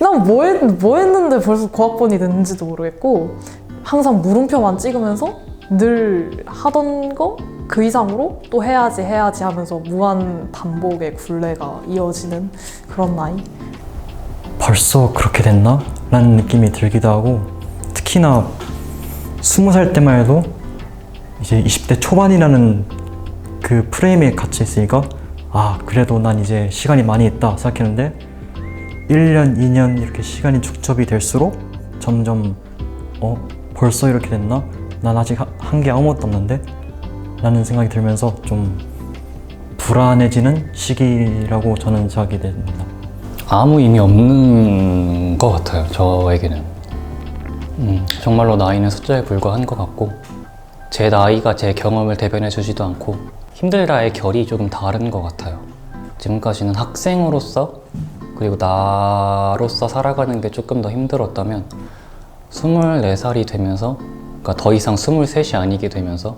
난 뭐, 했, 뭐 했는데 벌써 고학번이 됐는지도 모르겠고 항상 물음표만 찍으면서 늘 하던 거 그 이상으로 또 해야지 해야지 하면서 무한 반복의 굴레가 이어지는 그런 나이 벌써 그렇게 됐나? 라는 느낌이 들기도 하고 특히나 스무 살 때만 해도 이제 20대 초반이라는 그 프레임에 갇혀 있으니까 아 그래도 난 이제 시간이 많이 있다 생각했는데 1년, 2년 이렇게 시간이 축적이 될수록 점점 어 벌써 이렇게 됐나? 난 아직 한 게 아무것도 없는데? 라는 생각이 들면서 좀 불안해지는 시기라고 저는 생각이 됩니다. 아무 의미 없는 것 같아요. 저에게는. 음, 정말로 나이는 숫자에 불과한 것 같고 제 나이가 제 경험을 대변해 주지도 않고 힘들다의 결이 조금 다른 것 같아요. 지금까지는 학생으로서 그리고 나로서 살아가는 게 조금 더 힘들었다면 24살이 되면서 그러니까 더 이상 23이 아니게 되면서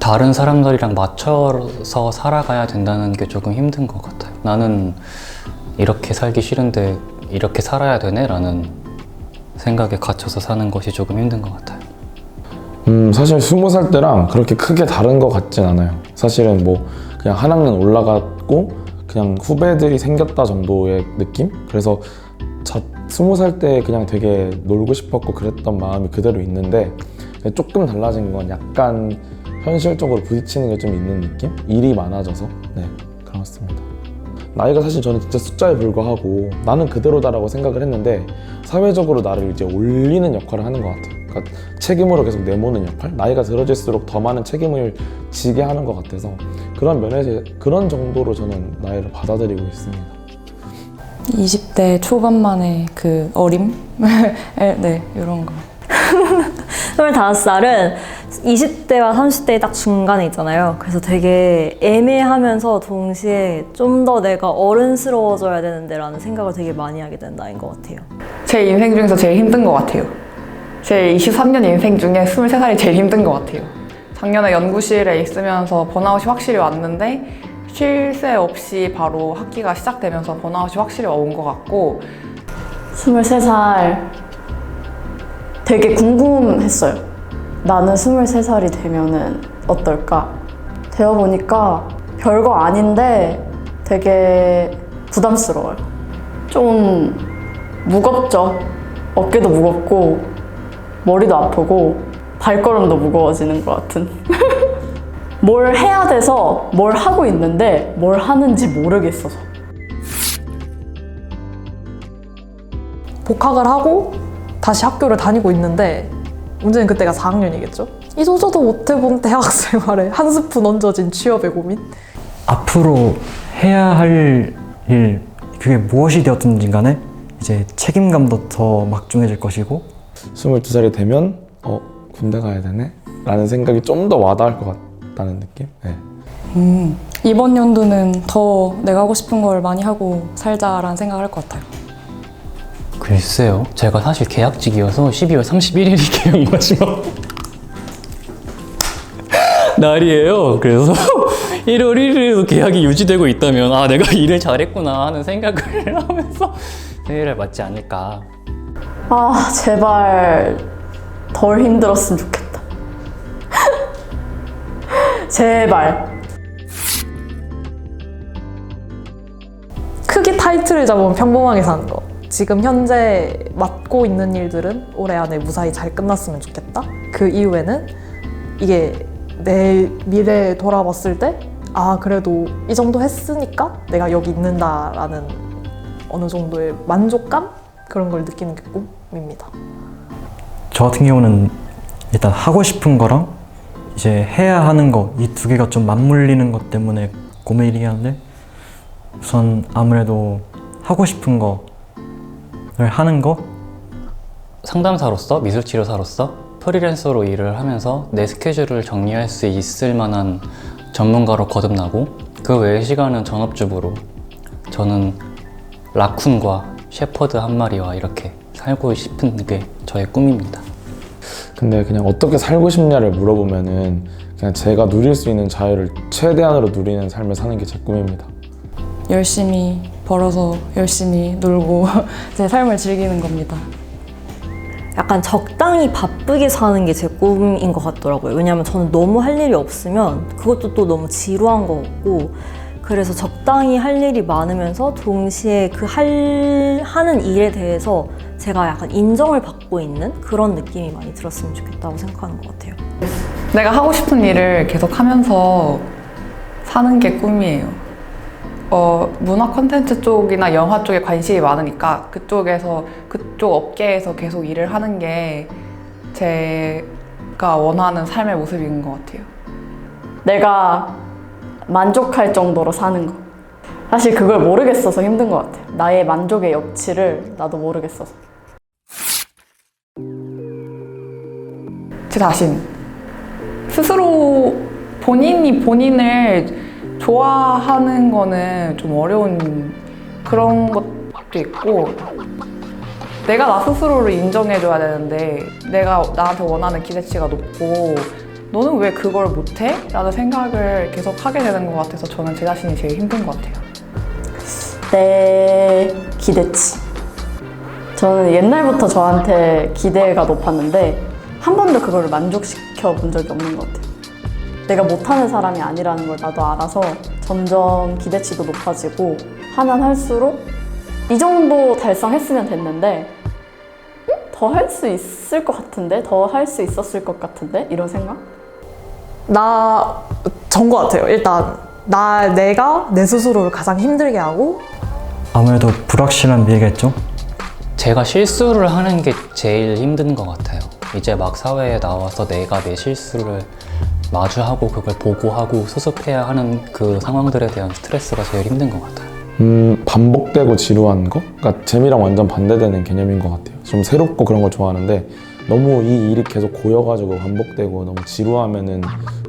다른 사람들이랑 맞춰서 살아가야 된다는 게 조금 힘든 것 같아요. 나는 이렇게 살기 싫은데 이렇게 살아야 되네? 라는 생각에 갇혀서 사는 것이 조금 힘든 것 같아요. 음, 사실 스무 살 때랑 그렇게 크게 다른 것 같진 않아요. 사실은 뭐 그냥 한 학년 올라갔고 그냥 후배들이 생겼다 정도의 느낌? 그래서 저 스무 살 때 그냥 되게 놀고 싶었고 그랬던 마음이 그대로 있는데 조금 달라진 건 약간 현실적으로 부딪히는 게 좀 있는 느낌? 일이 많아져서 네 그렇습니다. 나이가 사실 저는 진짜 숫자에 불과하고 나는 그대로다라고 생각을 했는데 사회적으로 나를 이제 올리는 역할을 하는 것 같아요. 그러니까 책임으로 계속 내모는 역할? 나이가 들어질수록 더 많은 책임을 지게 하는 것 같아서 그런 면에서 그런 정도로 저는 나이를 받아들이고 있습니다. 20대 초반만의 그 어림? 네, 이런 거. 25살은 20대와 30대의 딱 중간에 있잖아요. 그래서 되게 애매하면서 동시에 좀 더 내가 어른스러워져야 되는데 라는 생각을 되게 많이 하게 된 나이인 것 같아요. 제 인생 중에서 제일 힘든 것 같아요. 제 23년 인생 중에 23살이 제일 힘든 것 같아요. 작년에 연구실에 있으면서 번아웃이 확실히 왔는데 쉴 새 없이 바로 학기가 시작되면서 번아웃이 확실히 온 것 같고 23살 되게 궁금했어요. 나는 23살이 되면은 어떨까? 되어 보니까 별거 아닌데 되게 부담스러워요. 좀 무겁죠. 어깨도 무겁고 머리도 아프고 발걸음도 무거워지는 것 같은. 뭘 해야 돼서 뭘 하고 있는데 뭘 하는지 모르겠어서. 복학을 하고 다시 학교를 다니고 있는데 문제는 그때가 4학년이겠죠? 이도저도 못해본 대학 생활에 한 스푼 얹어진 취업의 고민? 앞으로 해야 할 일, 그게 무엇이 되었든지 간에 이제 책임감도 더 막중해질 것이고 22살이 되면 어 군대 가야 되네? 라는 생각이 좀 더 와닿을 것 같다는 느낌? 네. 음, 이번 연도는 더 내가 하고 싶은 걸 많이 하고 살자라는 생각을 할 것 같아요. 글쎄요. 제가 사실 계약직이어서 12월 31일이 계약 마지막 날이에요. 그래서 1월 1일에도 계약이 유지되고 있다면 아 내가 일을 잘했구나 하는 생각을 하면서 새해를 맞지 않을까. 아, 제발 덜 힘들었으면 좋겠다. 제발. 크게 타이틀을 잡으면 평범하게 사는 거. 지금 현재 맡고 있는 일들은 올해 안에 무사히 잘 끝났으면 좋겠다. 그 이후에는 이게 내 미래에 돌아봤을 때, 아, 그래도 이 정도 했으니까 내가 여기 있는다라는 어느 정도의 만족감? 그런 걸 느끼는 게 꿈 입니다. 저 같은 경우는 일단 하고 싶은 거랑 이제 해야 하는 거 이 두 개가 좀 맞물리는 것 때문에 고민이긴 한데 우선 아무래도 하고 싶은 거를 하는 거 상담사로서 미술치료사로서 프리랜서로 일을 하면서 내 스케줄을 정리할 수 있을 만한 전문가로 거듭나고 그 외의 시간은 전업주부로 저는 라쿤과 셰퍼드 한 마리와 이렇게 살고 싶은 게 저의 꿈입니다. 근데 그냥 어떻게 살고 싶냐를 물어보면은 그냥 제가 누릴 수 있는 자유를 최대한으로 누리는 삶을 사는 게 제 꿈입니다. 열심히 벌어서 열심히 놀고 제 삶을 즐기는 겁니다. 약간 적당히 바쁘게 사는 게 제 꿈인 것 같더라고요. 왜냐하면 저는 너무 할 일이 없으면 그것도 또 너무 지루한 것 같고 그래서 적당히 할 일이 많으면서 동시에 그 할, 하는 일에 대해서 제가 약간 인정을 받고 있는 그런 느낌이 많이 들었으면 좋겠다고 생각하는 것 같아요. 내가 하고 싶은 일을 계속 하면서 사는 게 꿈이에요. 어, 문화 콘텐츠 쪽이나 영화 쪽에 관심이 많으니까 그쪽에서 그쪽 업계에서 계속 일을 하는 게 제가 원하는 삶의 모습인 것 같아요. 내가 만족할 정도로 사는 거. 사실 그걸 모르겠어서 힘든 것 같아요. 나의 만족의 역치를 나도 모르겠어서. 제 자신. 스스로 본인이 본인을 좋아하는 거는 좀 어려운 그런 것도 있고, 내가 나 스스로를 인정해줘야 되는데, 내가 나한테 원하는 기대치가 높고, 너는 왜 그걸 못해? 라는 생각을 계속 하게 되는 것 같아서 저는 제 자신이 제일 힘든 것 같아요. 내 기대치. 저는 옛날부터 저한테 기대가 높았는데 한 번도 그걸 만족시켜 본 적이 없는 것 같아요. 내가 못하는 사람이 아니라는 걸 나도 알아서 점점 기대치도 높아지고 하면 할수록 이 정도 달성했으면 됐는데 더 할 수 있을 것 같은데 더 할 수 있었을 것 같은데 이런 생각? 나전 것 같아요. 일단 나 내가 내 스스로를 가장 힘들게 하고 아무래도 불확실한 미래겠죠? 제가 실수를 하는 게 제일 힘든 것 같아요. 이제 막 사회에 나와서 내가 내 실수를 마주하고 그걸 보고하고 수습해야 하는 그 상황들에 대한 스트레스가 제일 힘든 것 같아요. 음, 반복되고 지루한 거? 그러니까 재미랑 완전 반대되는 개념인 것 같아요. 좀 새롭고 그런 걸 좋아하는데 너무 이 일이 계속 고여가지고 반복되고 너무 지루하면은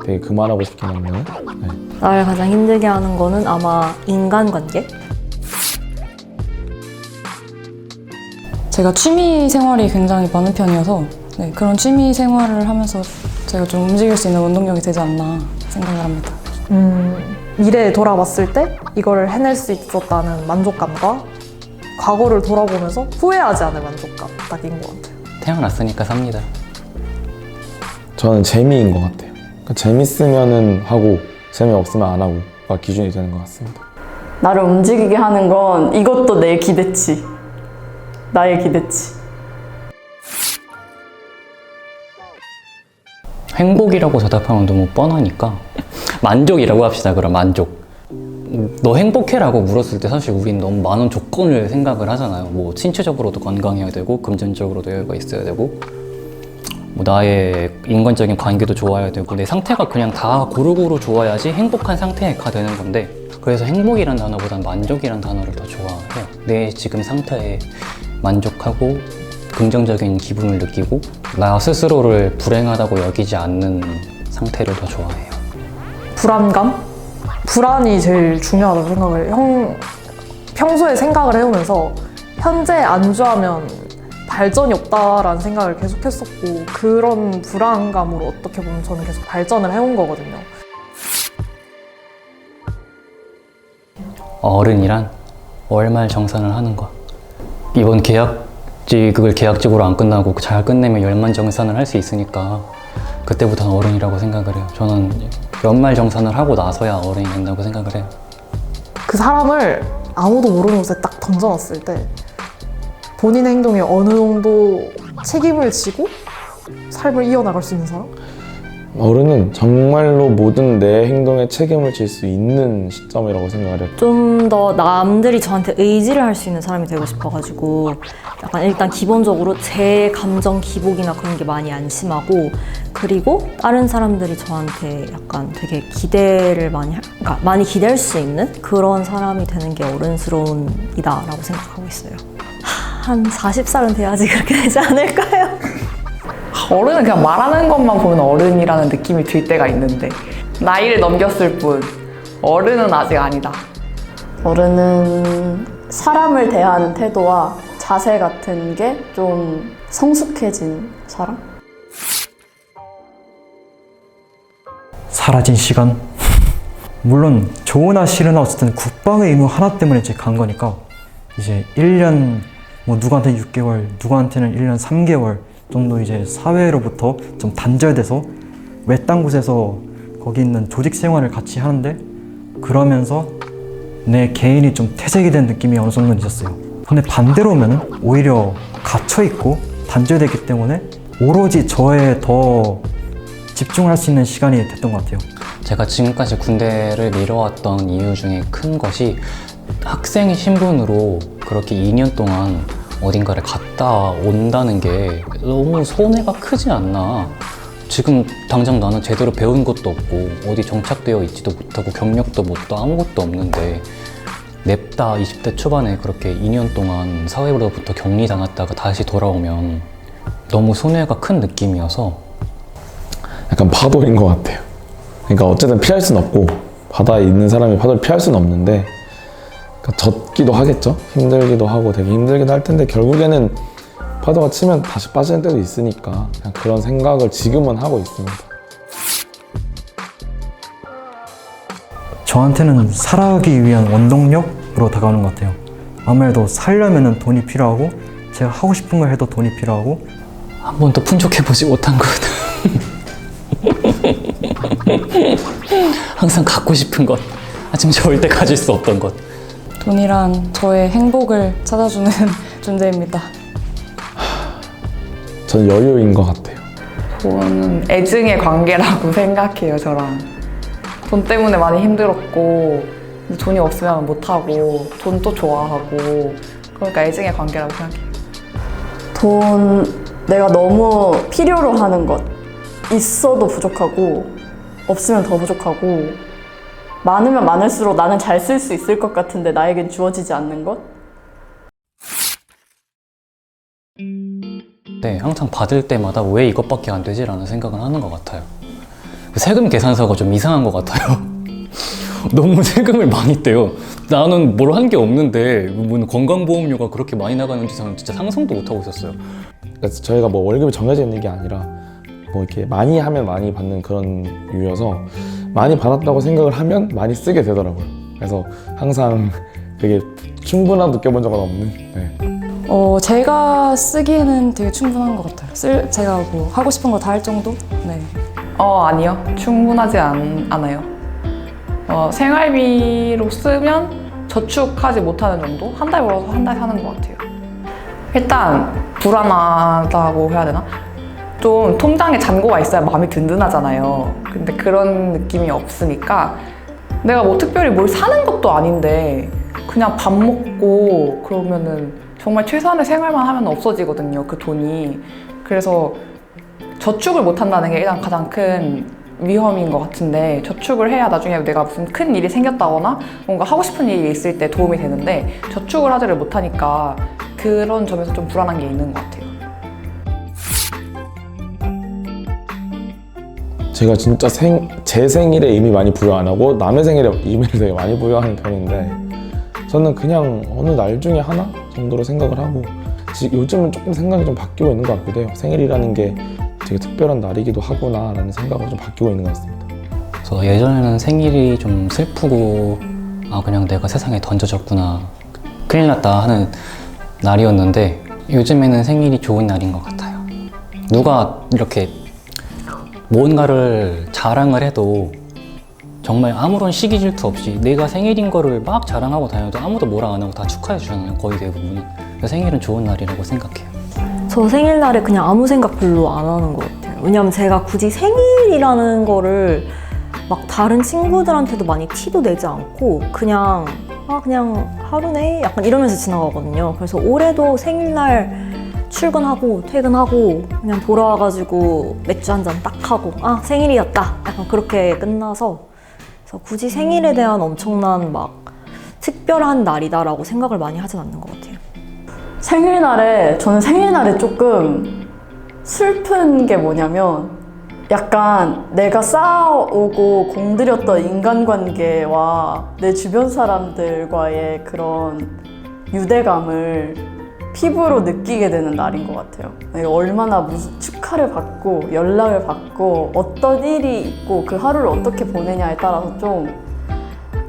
되게 그만하고 싶긴 한데 네. 나를 가장 힘들게 하는 거는 아마 인간관계? 제가 취미 생활이 굉장히 많은 편이어서 네, 그런 취미 생활을 하면서 제가 좀 움직일 수 있는 원동력이 되지 않나 생각을 합니다. 음, 미래에 돌아봤을 때 이거를 해낼 수 있었다는 만족감과 과거를 돌아보면서 후회하지 않을 만족감 딱인 것 같아요. 태어났으니까 삽니다. 저는 재미인 것 같아요. 그러니까 재밌으면은 하고 재미없으면 안 하고가 기준이 되는 것 같습니다. 나를 움직이게 하는 건 이것도 내 기대치. 나의 기대치. 행복이라고 대답하면 너무 뻔하니까 만족이라고 합시다. 그럼 만족. 너 행복해라고 물었을 때 사실 우린 너무 많은 조건을 생각을 하잖아요. 뭐 신체적으로도 건강해야 되고 금전적으로도 여유가 있어야 되고 뭐 나의 인간적인 관계도 좋아야 되고 내 상태가 그냥 다 고루고루 좋아야지 행복한 상태가 되는 건데 그래서 행복이란 단어보단 만족이란 단어를 더 좋아해요. 내 지금 상태에 만족하고 긍정적인 기분을 느끼고 나 스스로를 불행하다고 여기지 않는 상태를 더 좋아해요. 불안감? 불안이 제일 중요하다고 생각을. 형, 평소에 생각을 해오면서 현재 안주하면 발전이 없다라는 생각을 계속 했었고 그런 불안감으로 어떻게 보면 저는 계속 발전을 해온 거거든요. 어른이란 월말 정산을 하는 거. 이번 계약직 그걸 계약직으로 안 끝나고 잘 끝내면 연말 정산을 할 수 있으니까 그때부터는 어른이라고 생각을 해요. 저는 연말 정산을 하고 나서야 어른이 된다고 생각을 해요. 그 사람을 아무도 모르는 곳에 딱 던져놨을 때 본인의 행동에 어느 정도 책임을 지고 삶을 이어나갈 수 있는 사람? 어른은 정말로 모든 내 행동에 책임을 질 수 있는 시점이라고 생각을 해요. 좀 더 남들이 저한테 의지를 할 수 있는 사람이 되고 싶어가지고 약간 일단 기본적으로 제 감정 기복이나 그런 게 많이 안심하고 그리고 다른 사람들이 저한테 약간 되게 기대를 많이 할, 그러니까 많이 기댈 수 있는 그런 사람이 되는 게 어른스러움이다라고 생각하고 있어요. 하, 한 40살은 돼야지 그렇게 되지 않을까요? 어른은 그냥 말하는 것만 보면 어른이라는 느낌이 들 때가 있는데 나이를 넘겼을 뿐 어른은 아직 아니다. 어른은 사람을 대하는 태도와 자세 같은 게 좀 성숙해진 사람? 사라진 시간? 물론 좋으나 싫으나 어쨌든 국방의 의무 하나 때문에 이제 간 거니까 이제 1년 뭐 누구한테는 6개월, 누구한테는 1년 3개월 정도 이제 사회로부터 좀 단절돼서 외딴 곳에서 거기 있는 조직 생활을 같이 하는데 그러면서 내 개인이 좀 퇴색이 된 느낌이 어느 정도는 있었어요. 근데 반대로 오면은 오히려 갇혀 있고 단절됐기 때문에 오로지 저에 더 집중할 수 있는 시간이 됐던 것 같아요. 제가 지금까지 군대를 미뤄왔던 이유 중에 큰 것이 학생 신분으로 그렇게 2년 동안 어딘가를 갔다 온다는 게 너무 손해가 크지 않나. 지금 당장 나는 제대로 배운 것도 없고 어디 정착되어 있지도 못하고 경력도 못도 아무것도 없는데 냅다 20대 초반에 그렇게 2년 동안 사회로부터 격리당했다가 다시 돌아오면 너무 손해가 큰 느낌이어서 약간 파도인 것 같아요. 그러니까 어쨌든 피할 수는 없고 바다에 있는 사람이 파도를 피할 수는 없는데 그러니까 젖기도 하겠죠. 힘들기도 하고 되게 힘들기도 할 텐데 결국에는 파도가 치면 다시 빠지는 때도 있으니까 그냥 그런 생각을 지금은 하고 있습니다. 저한테는 살아가기 위한 원동력으로 다가오는 것 같아요. 아무래도 살려면은 돈이 필요하고 제가 하고 싶은 걸 해도 돈이 필요하고 한 번도 풍족해보지 못한 것. 항상 갖고 싶은 것. 하지만 절대 가질 수 없던 것. 돈이란 저의 행복을 찾아주는 존재입니다. 저는 여유인 것 같아요. 저는 애증의 관계라고 생각해요, 저랑. 돈 때문에 많이 힘들었고, 돈이 없으면 못하고, 돈 또 좋아하고, 그러니까 애증의 관계라고 생각해요. 돈 내가 너무 필요로 하는 것 있어도 부족하고 없으면 더 부족하고 많으면 많을수록 나는 잘 쓸 수 있을 것 같은데 나에겐 주어지지 않는 것 네, 항상 받을 때마다 왜 이것밖에 안 되지라는 생각은 하는 것 같아요. 그 세금 계산서가 좀 이상한 것 같아요. 너무 세금을 많이 떼요. 나는 뭘 한 게 없는데 뭐 건강보험료가 그렇게 많이 나가는지 저는 진짜 상상도 못 하고 있었어요. 그래서 저희가 뭐 월급이 정해져 있는 게 아니라 뭐 이렇게 많이 하면 많이 받는 그런 유여서 많이 받았다고 생각을 하면 많이 쓰게 되더라고요. 그래서 항상 되게 충분한 느껴본 적은 없는. 네. 어, 제가 쓰기에는 되게 충분한 것 같아요. 쓸, 제가 뭐 하고 싶은 거 다 할 정도? 네. 어, 아니요. 충분하지 않, 않아요. 어, 생활비로 쓰면 저축하지 못하는 정도? 한 달 벌어서 한 달 사는 것 같아요. 일단, 불안하다고 해야 되나? 좀 통장에 잔고가 있어야 마음이 든든하잖아요. 근데 그런 느낌이 없으니까 내가 뭐 특별히 뭘 사는 것도 아닌데 그냥 밥 먹고 그러면은 정말 최소한의 생활만 하면 없어지거든요. 그 돈이. 그래서 저축을 못 한다는 게 일단 가장 큰 위험인 것 같은데 저축을 해야 나중에 내가 무슨 큰 일이 생겼다거나 뭔가 하고 싶은 일이 있을 때 도움이 되는데 저축을 하지를 못하니까 그런 점에서 좀 불안한 게 있는 것 같아요. 제가 진짜 생, 제 생일에 의미 많이 부여 안 하고 남의 생일에 의미를 되게 많이 부여하는 편인데 저는 그냥 어느 날 중에 하나 정도로 생각을 하고 지- 요즘은 조금 생각이 좀 바뀌고 있는 것 같기도 해요. 생일이라는 게 되게 특별한 날이기도 하구나라는 생각을 좀 바뀌고 있는 것 같습니다. 그래서 예전에는 생일이 좀 슬프고 아 그냥 내가 세상에 던져졌구나 큰일 났다 하는 날이었는데 요즘에는 생일이 좋은 날인 것 같아요. 누가 이렇게 뭔가를 자랑을 해도 정말 아무런 시기 질투 없이 내가 생일인 거를 막 자랑하고 다녀도 아무도 뭐라 안 하고 다 축하해 주잖아요 거의 대부분 그래서 생일은 좋은 날이라고 생각해요 저 생일날에 그냥 아무 생각 별로 안 하는 것 같아요. 왜냐면 제가 굳이 생일이라는 거를 막 다른 친구들한테도 많이 티도 내지 않고 그냥 아 그냥 하루네 약간 이러면서 지나가거든요. 그래서 올해도 생일날 출근하고 퇴근하고 그냥 돌아와가지고 맥주 한 잔 딱 하고 아 생일이었다 약간 그렇게 끝나서 그래서 굳이 생일에 대한 엄청난 막 특별한 날이다라고 생각을 많이 하진 않는 것 같아요. 생일날에 저는 생일날에 조금 슬픈 게 뭐냐면 약간 내가 쌓아오고 공들였던 인간관계와 내 주변 사람들과의 그런 유대감을 피부로 느끼게 되는 날인 것 같아요. 내가 얼마나 무슨 축하를 받고 연락을 받고 어떤 일이 있고 그 하루를 어떻게 보내냐에 따라서 좀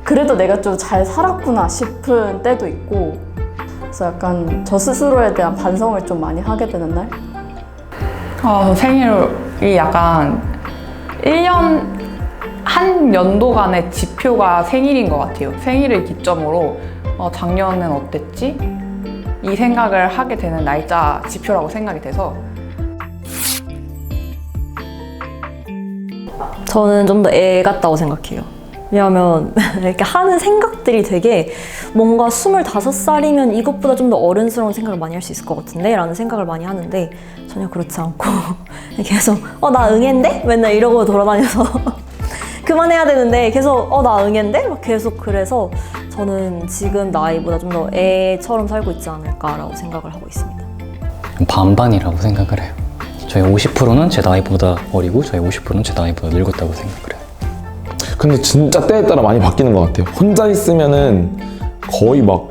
그래도 내가 좀 잘 살았구나 싶은 때도 있고 그래서 약간 저 스스로에 대한 반성을 좀 많이 하게 되는 날? 아, 저 생일이 약간 1년, 한 연도간의 지표가 생일인 것 같아요. 생일을 기점으로 어, 작년은 어땠지? 이 생각을 하게 되는 날짜 지표라고 생각이 돼서 저는 좀 더 애 같다고 생각해요. 왜냐하면 이렇게 하는 생각들이 되게 뭔가 25살이면 이것보다 좀 더 어른스러운 생각을 많이 할 수 있을 것 같은데 라는 생각을 많이 하는데 전혀 그렇지 않고 계속 어 나 응애인데? 맨날 이러고 돌아다녀서 그만해야 되는데 계속 어 나 응애인데? 막 계속 그래서 저는 지금 나이보다 좀 더 애처럼 살고 있지 않을까라고 생각을 하고 있습니다. 반반이라고 생각을 해요. 저희 50%는 제 나이보다 어리고 저희 50%는 제 나이보다 늙었다고 생각을 해요. 근데 진짜 때에 따라 많이 바뀌는 것 같아요. 혼자 있으면은 거의 막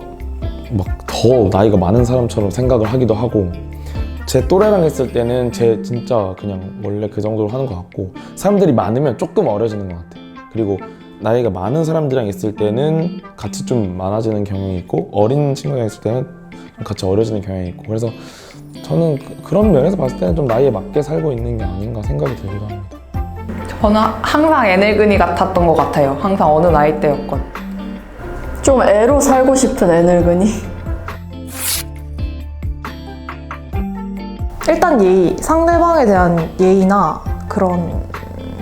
막 더 나이가 많은 사람처럼 생각을 하기도 하고 제 또래랑 있을 때는 제 진짜 그냥 원래 그 정도로 하는 것 같고 사람들이 많으면 조금 어려지는 것 같아요. 그리고 나이가 많은 사람들이랑 있을 때는 같이 좀 많아지는 경향이 있고 어린 친구랑 있을 때는 좀 같이 어려지는 경향이 있고 그래서 저는 그- 그런 면에서 봤을 때는 좀 나이에 맞게 살고 있는 게 아닌가 생각이 들기도 합니다. 저는 항상 애늙은이 같았던 것 같아요. 항상 어느 나이대였건. 좀 애로 살고 싶은 애늙은이? 일단 예의, 상대방에 대한 예의나 그런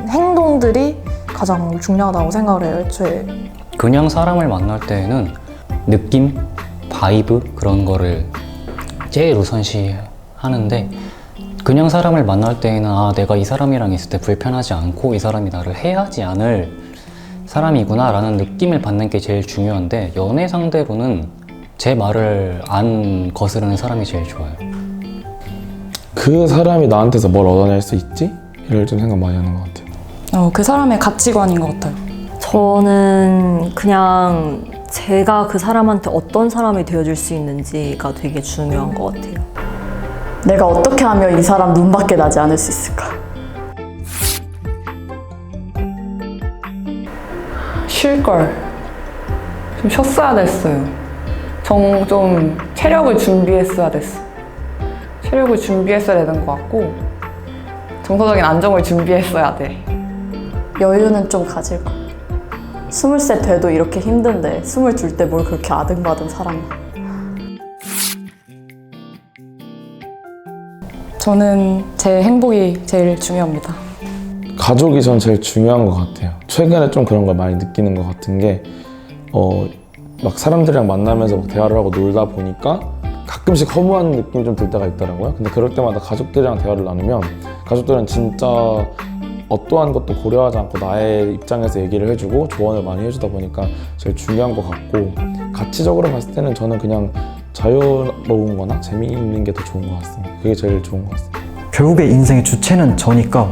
행동들이 가장 중요하다고 생각을 해요. 애초에 그냥 사람을 만날 때에는 느낌, 바이브 그런 거를 제일 우선시 하는데 그냥 사람을 만날 때에는 아 내가 이 사람이랑 있을 때 불편하지 않고 이 사람이 나를 해하지 않을 사람이구나 라는 느낌을 받는 게 제일 중요한데 연애 상대로는 제 말을 안 거스르는 사람이 제일 좋아요 그 사람이 나한테서 뭘 얻어낼 수 있지? 이를 좀 생각 많이 하는 것 같아요. 어, 그 사람의 가치관인 것 같아요. 저는 그냥 제가 그 사람한테 어떤 사람이 되어줄 수 있는지가 되게 중요한 것 같아요. 내가 어떻게 하면 이 사람 눈밖에 나지 않을 수 있을까? 쉴 걸. 좀 쉬었어야 됐어요. 정, 좀 체력을 준비했어야 됐어. 체력을 준비했어야 되는 것 같고, 정서적인 안정을 준비했어야 돼. 여유는 좀 가질 거. 스물셋 돼도 이렇게 힘든데 스물 둘 때 뭘 그렇게 아등바등 살았나? 저는 제 행복이 제일 중요합니다. 가족이 전 제일 중요한 것 같아요. 최근에 좀 그런 걸 많이 느끼는 것 같은 게, 어, 막 사람들이랑 만나면서 막 대화를 하고 놀다 보니까 가끔씩 허무한 느낌이 좀 들 때가 있더라고요. 근데 그럴 때마다 가족들이랑 대화를 나누면 가족들은 진짜 어떠한 것도 고려하지 않고 나의 입장에서 얘기를 해주고 조언을 많이 해주다 보니까 제일 중요한 것 같고 가치적으로 봤을 때는 저는 그냥 자유로운 거나 재미있는 게 더 좋은 것 같습니다. 그게 제일 좋은 것 같습니다. 결국에 인생의 주체는 저니까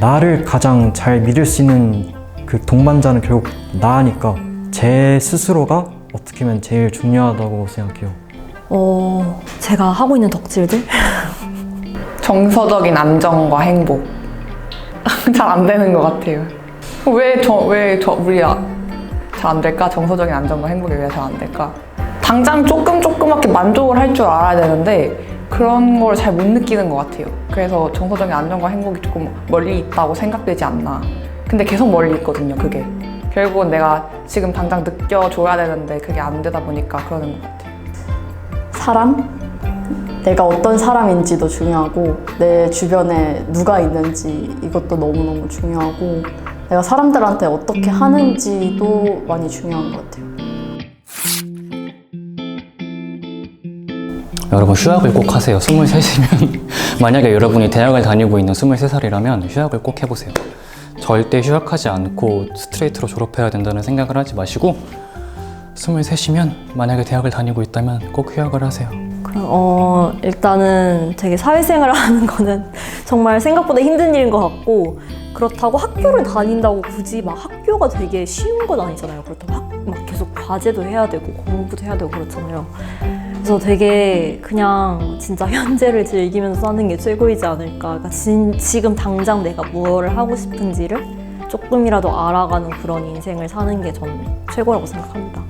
나를 가장 잘 믿을 수 있는 그 동반자는 결국 나니까 제 스스로가 어떻게 보면 제일 중요하다고 생각해요. 어, 제가 하고 있는 덕질들? 정서적인 안정과 행복. 잘 안 되는 것 같아요. 왜 저, 왜 저, 우리 잘안 될까? 정서적인 안정과 행복이 왜 잘 안 될까? 당장 조금 조그맣게 만족을 할 줄 알아야 되는데 그런 걸 잘 못 느끼는 것 같아요. 그래서 정서적인 안정과 행복이 조금 멀리 있다고 생각되지 않나. 근데 계속 멀리 있거든요, 그게. 결국은 내가 지금 당장 느껴줘야 되는데 그게 안 되다 보니까 그러는 것 같아요. 사람? 내가 어떤 사람인지도 중요하고 내 주변에 누가 있는지 이것도 너무너무 중요하고 내가 사람들한테 어떻게 하는지도 많이 중요한 것 같아요. 여러분 휴학을 꼭 하세요. 23이면. 만약에 여러분이 대학을 다니고 있는 23살이라면 휴학을 꼭 해보세요. 절대 휴학하지 않고 스트레이트로 졸업해야 된다는 생각을 하지 마시고 23이면 만약에 대학을 다니고 있다면 꼭 휴학을 하세요 어, 일단은 되게 사회생활을 하는 거는 정말 생각보다 힘든 일인 것 같고, 그렇다고 학교를 다닌다고 굳이 막 학교가 되게 쉬운 건 아니잖아요. 그렇다고 학, 막 계속 과제도 해야 되고, 공부도 해야 되고 그렇잖아요. 그래서 되게 그냥 진짜 현재를 즐기면서 사는 게 최고이지 않을까. 그러니까 진, 지금 당장 내가 뭘 하고 싶은지를 조금이라도 알아가는 그런 인생을 사는 게전 최고라고 생각합니다.